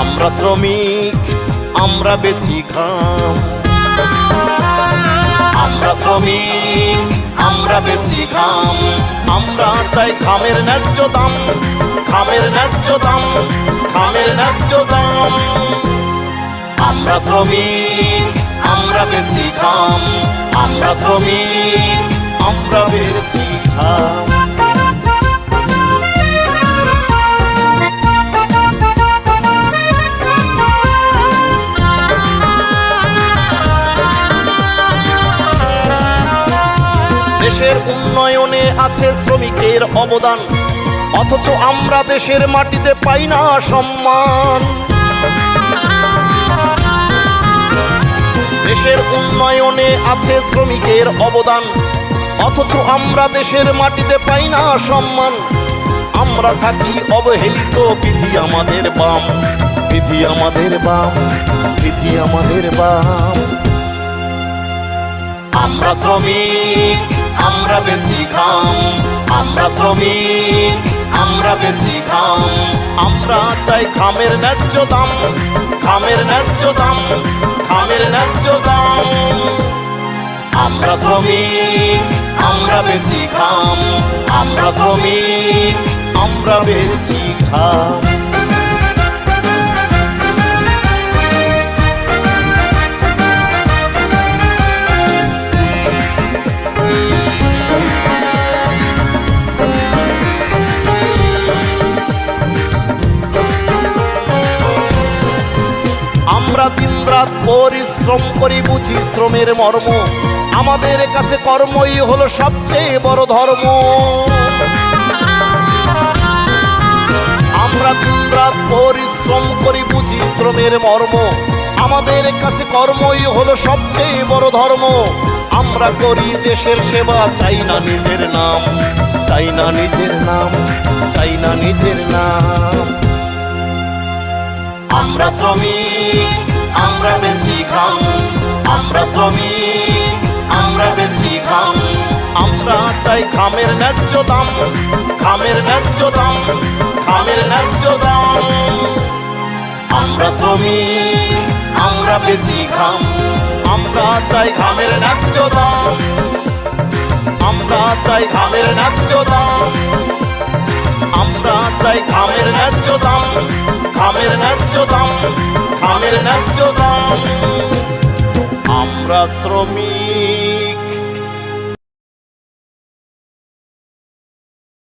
আমরা শ্রমিক আমরা বেচি ঘাম। আমরা শ্রমিক, আমরা বেচি খাম আমরা চাই খামের ন্যায্য দাম খামের ন্যায্য দাম খামের ন্যায্য দাম। আমরা শ্রমিক, আমরা বেচি খাম আমরা শ্রমিক, আমরা বেচি ঘাম। দেশের উন্নয়নে আছে শ্রমিকের অবদান। অথচ আমরা দেশের মাটিতে পাই না সম্মান। দেশের উন্নয়নে আছে শ্রমিকের অবদান। অথচ আমরা দেশের মাটিতে পাই না সম্মান। আমরা থাকি অবহেলিত, বিধি আমাদের বাম। বিধি আমাদের বাম, বিধি আমাদের বাম। আমরা শ্রমিক। আমরা বেচি খাম আমরা শ্রমিক, আমরা বেচি খাম আমরা চাই খামের ন্যায্য দাম খামের ন্যায্য দাম খামের ন্যায্য দাম। আমরা শ্রমিক, আমরা বেচি খাম আমরা শ্রমিক, আমরা বেচি খাম আমরা দিন রাত পরিশ্রম করি বুঝি শ্রমের মর্ম। আমাদের কাছে কর্মই হলো সবচেয়ে বড় ধর্ম। আমরা দিন রাত পরিশ্রম করি বুঝি শ্রমের মর্ম। আমাদের কাছে কর্মই হলো সবচেয়ে বড় ধর্ম। আমরা করি দেশের সেবা, চাই না নিজের নাম। চাই না নিজের নাম, চাই না নিজের নাম। আমরা শ্রমিক। আমরা বেচি খাম, আমরা শ্রমিক, আমরা বেচি খাম। আমরা চাই খামের ন্যায্য দাম, খামের ন্যায্য দাম, খামের ন্যায্য দাম। আমরা শ্রমিক, আমরা বেচি খাম, আমরা চাই খামের ন্যায্য দাম। আমরা চাই খামের ন্যায্য দাম, আমরা চাই খামের ন্যায্য দাম। ন্যায্য দাম। আমরা শ্রমিক